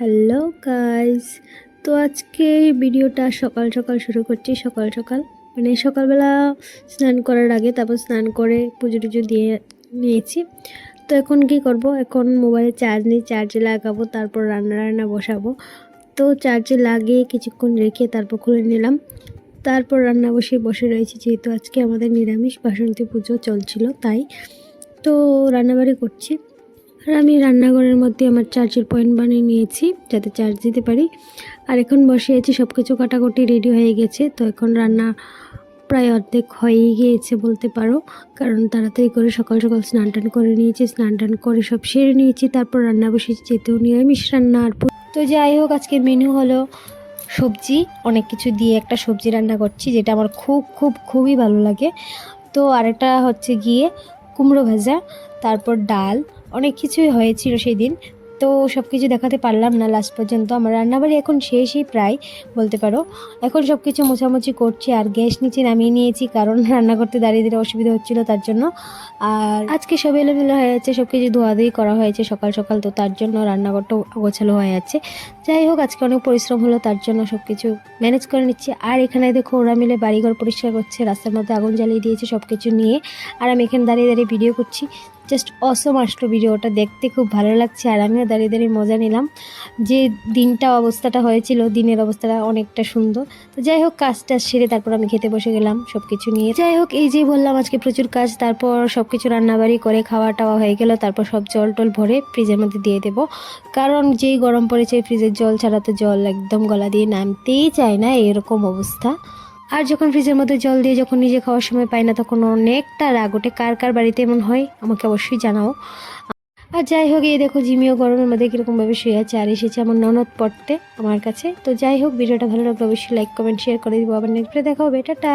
Hello guys, তো আজকে ভিডিওটা সকাল সকাল শুরু করছি, সকাল সকাল। মানে সকালবেলা স্নান করার আগে তারপর স্নান করে পুজো টুজো দিয়ে নিয়েছি। তো এখন কি করব? এখন মোবাইলে চার্জ নেই, চার্জে লাগাবো, তারপর রান্না রান্না বসাবো। তো চার্জে লাগিয়ে কিছুক্ষণ রেখে তারপর খুলে নিলাম। তারপর রান্না বসে বসে রয়েছি, যেহেতু আজকে আমাদের নিরামিষ, বাসন্তী পুজো চলছিল, তাই। তো রান্নাবাড়ি করছি। আর আমি রান্নাঘরের মধ্যে আমার চার্জের পয়েন্ট বানিয়ে নিয়েছি যাতে চার্জ দিতে পারি। আর এখন বসিয়েছি সব কিছু কাটাকুটি রেডি হয়ে গেছে। তো এখন রান্না প্রায় অর্ধেক হয়েই গিয়েছে বলতে পারো। কারণ তাড়াতাড়ি করে সকাল সকাল স্নান টান করে নিয়েছি, স্নান টান করে সব সেরে নিয়েছি, তারপর রান্না বসিয়েছি যেহেতু নিরামিষ রান্না আর তো যাই হোক, আজকের মেনু হলো সবজি। অনেক কিছু দিয়ে একটা সবজি রান্না করছি, যেটা আমার খুব খুব, খুবই ভালো লাগে। তো আরেকটা হচ্ছে গিয়ে কুমড়ো ভাজা, তারপর ডাল অনেক কিছুই হয়েছিল সেই দিন তো সব কিছু দেখাতে পারলাম না লাস্ট পর্যন্ত। আমার রান্নাবাড়ি এখন শেষই প্রায়, বলতে পারো। এখন সব কিছু মোছামুছি করছি আর গ্যাস নিচে নামিয়ে নিয়েছি কারণ রান্না করতে দাঁড়িয়ে দাঁড়িয়ে অসুবিধা হচ্ছিল তার জন্য। আর আজকে সব এলোমেলো হয়ে যাচ্ছে সব কিছু ধোয়াধুয়ি করা হয়েছে সকাল সকাল, তো তার জন্য রান্নাঘরটা গোছালো হয়ে যাচ্ছে। যাই হোক, আজকে অনেক পরিশ্রম হলো, তার জন্য সব কিছু ম্যানেজ করে নিচ্ছি। আর এখানে দেখো, ওরা মিলে বাড়িঘর পরিষ্কার করছে, রাস্তার মধ্যে আগুন জ্বালিয়ে দিয়েছে সব কিছু নিয়ে। আর আমি এখানে দাঁড়িয়ে দাঁড়িয়ে ভিডিও করছি। জাস্ট অসম আসলো ভিডিওটা, দেখতে খুব ভালো লাগছে আর আমিও দাঁড়িয়ে দাঁড়িয়ে মজা নিলাম। যে দিনটা অবস্থাটা হয়েছিল, দিনের অবস্থাটা অনেকটা সুন্দর। তো যাই হোক, কাজটা সেরে তারপর আমি খেতে বসে গেলাম সব কিছু নিয়ে। যাই হোক, এই যে বললাম আজকে প্রচুর কাজ, তারপর সব কিছু রান্নাবাড়ি করে খাওয়া টাওয়া হয়ে গেল, তারপর সব জল টল ভরে ফ্রিজের মধ্যে দিয়ে দেবো। কারণ যেই গরম পড়েছে, ফ্রিজের জল ছাড়া তো জল একদম গলা দিয়ে নামতেই চায় না, এরকম অবস্থা। আর যখন ফ্রিজের মধ্যে জল দিয়ে যখন নিজে খাওয়ার সময় পাই না, তখন অনেকটা রাগ ওঠে। কার কার বাড়িতে এমন হয়, আমাকে অবশ্যই জানাও। আর যাই হোক, এই দেখো জিমিও গরমের মধ্যে কীরকমভাবে শুয়ে আছে আর এসেছে আমার ননদ পড়তে আমার কাছে। তো যাই হোক, ভিডিওটা ভালো লাগলে অবশ্যই লাইক কমেন্ট শেয়ার করে দিব। আবার নেক্সট দেখা হবে। টাটা!